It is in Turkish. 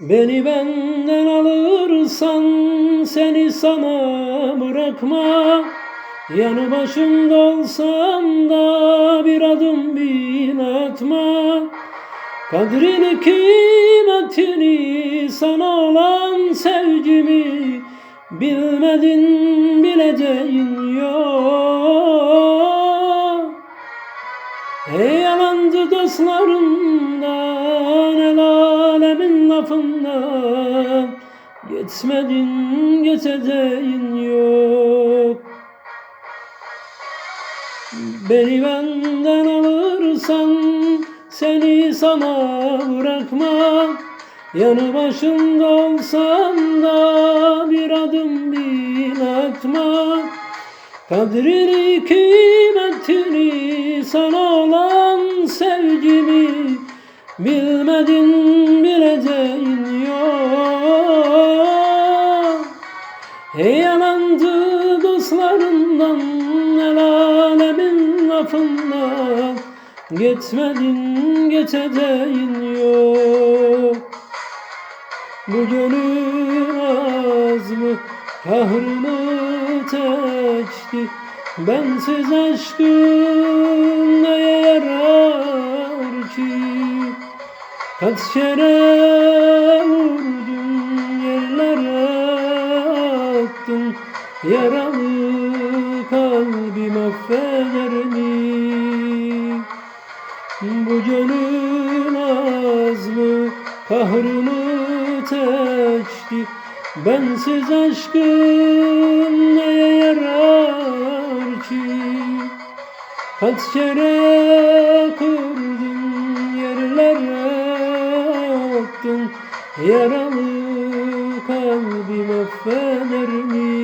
Beni benden alırsan seni sana bırakma. Yanı başımda olsam da bir adım bile atma. Kadrini kıymetini sana olan sevgimi Bilmedin bileceğin yok. Ey yalancı dostlarından el alemin lafından Geçmedin geçeceğin yok. Beni benden alırsan seni sana bırakma Yanı başımda olsam da bir adım bile atma Kadrini kıymetini sana olan sevgimi Bilmedin bileceğin yok Ey yalancı dostlarından el alemin lafından Geçmedin geçeceğin yok. Bu gönül az mı kahrını çekti Bensiz aşkın Kaç kere vurdun yerlere attın Yaralı kalbim affeder mi? Bu gönül az mı kahrını çekti. Bensiz aşkın neye yarar ki? Kaç kere kurdun Yaramı kalbime fener mi?